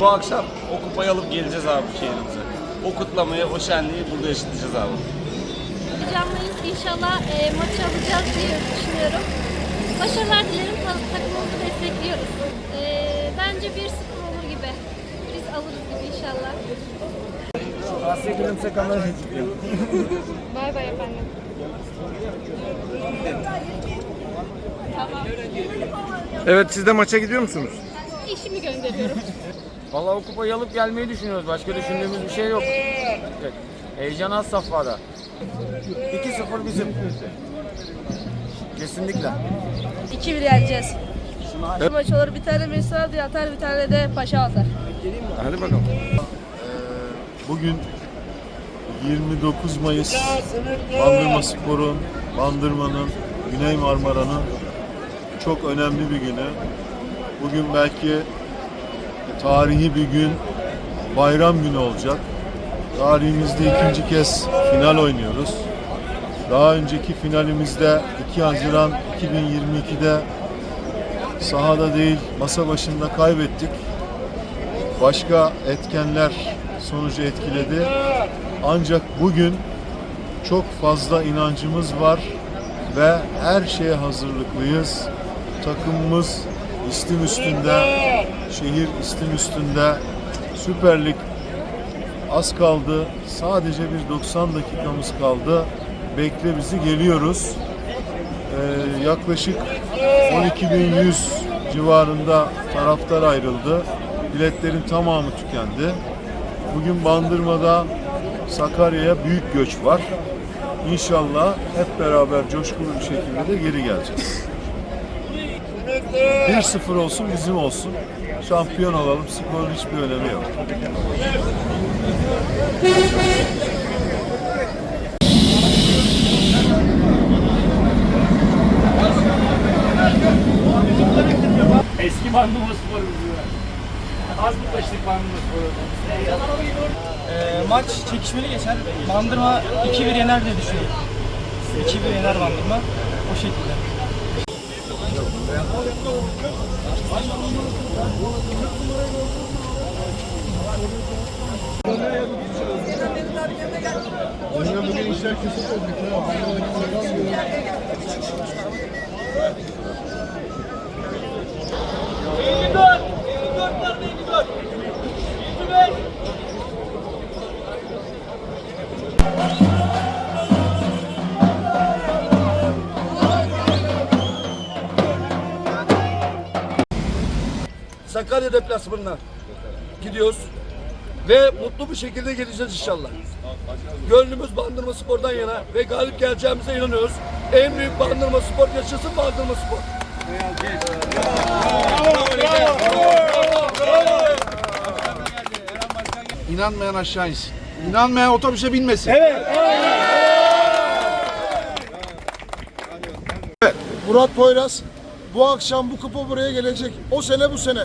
Bu akşam o kupayı alıp geleceğiz abi şehrimize. O kutlamayı, o şenliği burada yaşatacağız abi. 1 inşallah e, maçı alacağız diye düşünüyorum. Başarılar dilerim. Ta- Takımımızı destekliyoruz. E, bence 1-0 olur gibi. Biz alırız gibi inşallah. Asya gülümse kamera Bay bay efendim. Evet siz de maça gidiyor musunuz? İşimi gönderiyorum. Vallahi o kupayı alıp gelmeyi düşünüyoruz. Başka düşündüğümüz bir şey yok. Evet. Heyecan az safhada. 2-0 bizim. Kesinlikle. 2-1 yeneceğiz. Bu maç olur bir tane Mesut abi atar bir tane de Paşa atar. Hadi bakalım. Bugün 29 Mayıs Bandırma Spor'un, Bandırma'nın, Güney Marmara'nın çok önemli bir günü. Bugün belki tarihi bir gün, bayram günü olacak. Tarihimizde ikinci kez final oynuyoruz. Daha önceki finalimizde 2 Haziran 2022'de sahada değil masa başında kaybettik başka etkenler sonucu etkiledi. Ancak bugün çok fazla inancımız var ve her şeye hazırlıklıyız. Takımımız istim üstünde, şehir istim üstünde. Süper Lig az kaldı. Sadece bir 90 dakikamız kaldı. Bekle bizi geliyoruz. Ee, yaklaşık 12.100 civarında taraftar ayrıldı. Biletlerin tamamı tükendi. Bugün Bandırma'da Sakarya'ya büyük göç var. İnşallah hep beraber coşkulu bir şekilde de geri geleceğiz. 1-0 olsun bizim olsun. Şampiyon olalım. Skorun hiçbir önemi yok. Eski Bandırma sporumuz var. Az taşıdık Bandırma sporu. Ee, maç çekişmeli geçer. Bandırma 2-1 yener diye düşünüyorum. 2-1 yener Bandırma. O şekilde. Dünya bugün işler kesin oldu. Ben de gitmeye Sakarya deplasmanına gidiyoruz. Ve mutlu bir şekilde geleceğiz inşallah. Gönlümüz Bandırma Spor'dan yana ve galip geleceğimize inanıyoruz. En büyük Bandırma Spor yaşasın Bandırma Spor. İnanmayan aşağı insin. İnanmayan otobüse binmesin. Murat Poyraz bu akşam bu kupa buraya gelecek. O sene bu sene.